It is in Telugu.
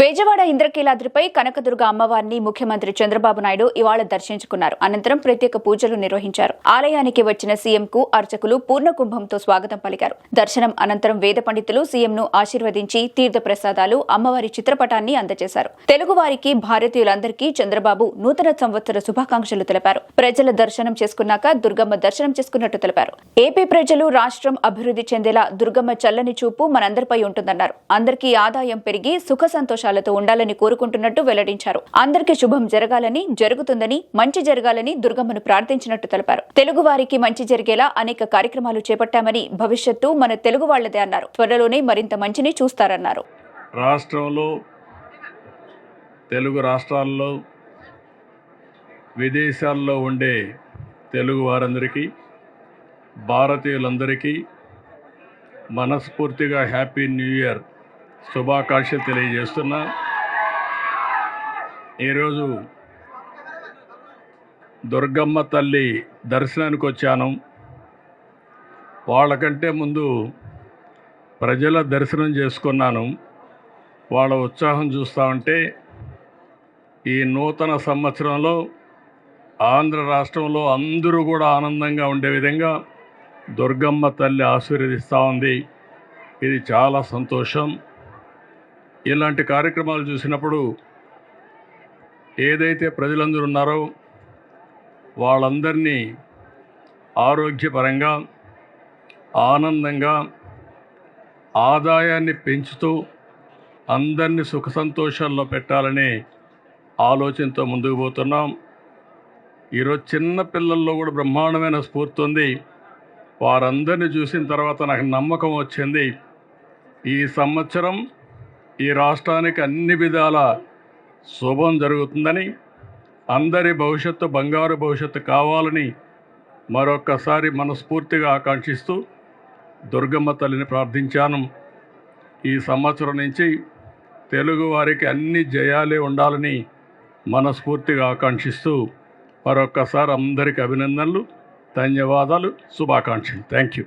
బేజవాడ ఇంద్రకీలాద్రిపై కనకదుర్గ అమ్మవారిని ముఖ్యమంత్రి చంద్రబాబు నాయుడు ఇవాళ దర్శించుకున్నారు. అనంతరం ప్రత్యేక పూజలు నిర్వహించారు. ఆలయానికి వచ్చిన సీఎంకు అర్చకులు పూర్ణ కుంభంతో స్వాగతం పలికారు. దర్శనం అనంతరం వేద పండితులు సీఎంను ఆశీర్వదించి తీర్థ ప్రసాదాలు అమ్మవారి చిత్రపటాన్ని అందజేశారు. తెలుగువారికి భారతీయులందరికీ చంద్రబాబు నూతన సంవత్సర శుభాకాంక్షలు తెలిపారు. ప్రజల దర్శనం చేసుకున్నాక దుర్గమ్మ దర్శనం చేసుకున్నట్టు తెలిపారు. ఏపీ ప్రజలు రాష్ట్రం అభివృద్ధి చెందేలా దుర్గమ్మ చల్లని చూపు మనందరిపై ఉంటుందన్నారు. అందరికీ ఆదాయం పెరిగి సుఖ సంతోషం సంతోషాలతో ఉండాలని కోరుకుంటున్నట్టు వెల్లడించారు. అందరికీ శుభం జరగాలని జరుగుతుందని మంచి జరగాలని దుర్గమ్మను ప్రార్థించినట్టు తెలిపారు. తెలుగు వారికి మంచి జరిగేలా అనేక కార్యక్రమాలు చేపట్టామని భవిష్యత్తు మన తెలుగు వాళ్ళదే అన్నారు. త్వరలోనే మరింత మంచిని చూస్తారన్నారు. రాష్ట్రంలో తెలుగు రాష్ట్రాల్లో విదేశాల్లో ఉండే తెలుగు వారందరికీ భారతీయులందరికీ మనస్ఫూర్తిగా హ్యాపీ న్యూ ఇయర్. శుభాకాంక్షలు తెలియజేస్తున్నా. ఈరోజు దుర్గమ్మ తల్లి దర్శనానికి వచ్చాను. వాళ్ళకంటే ముందు ప్రజల దర్శనం చేసుకున్నాను. వాళ్ళ ఉత్సాహం చూస్తూ ఉంటే ఈ నూతన సంవత్సరంలో ఆంధ్ర రాష్ట్రంలో అందరూ కూడా ఆనందంగా ఉండే విధంగా దుర్గమ్మ తల్లి ఆశీర్వదిస్తూ ఉంది. ఇది చాలా సంతోషం. ఇలాంటి కార్యక్రమాలు చూసినప్పుడు ఏదైతే ప్రజలందరూ ఉన్నారో వాళ్ళందరినీ ఆరోగ్యపరంగా ఆనందంగా ఆదాయాన్ని పెంచుతూ అందరినీ సుఖ సంతోషాల్లో పెట్టాలనే ఆలోచనతో ముందుకు పోతున్నాం. ఈరోజు చిన్న పిల్లల్లో కూడా బ్రహ్మాండమైన స్ఫూర్తి ఉంది. వారందరిని చూసిన తర్వాత నాకు నమ్మకం వచ్చింది. ఈ సంవత్సరం ఈ రాష్ట్రానికి అన్ని విధాల శుభం జరుగుతుందని అందరి భవిష్యత్తు బంగారు భవిష్యత్తు కావాలని మరొక్కసారి మనస్ఫూర్తిగా ఆకాంక్షిస్తూ దుర్గమ్మ తల్లిని ప్రార్థించాను. ఈ సంవత్సరం నుంచి తెలుగువారికి అన్ని జయాలే ఉండాలని మనస్ఫూర్తిగా ఆకాంక్షిస్తూ మరొక్కసారి అందరికి అభినందనలు ధన్యవాదాలు శుభాకాంక్షలు. Thank you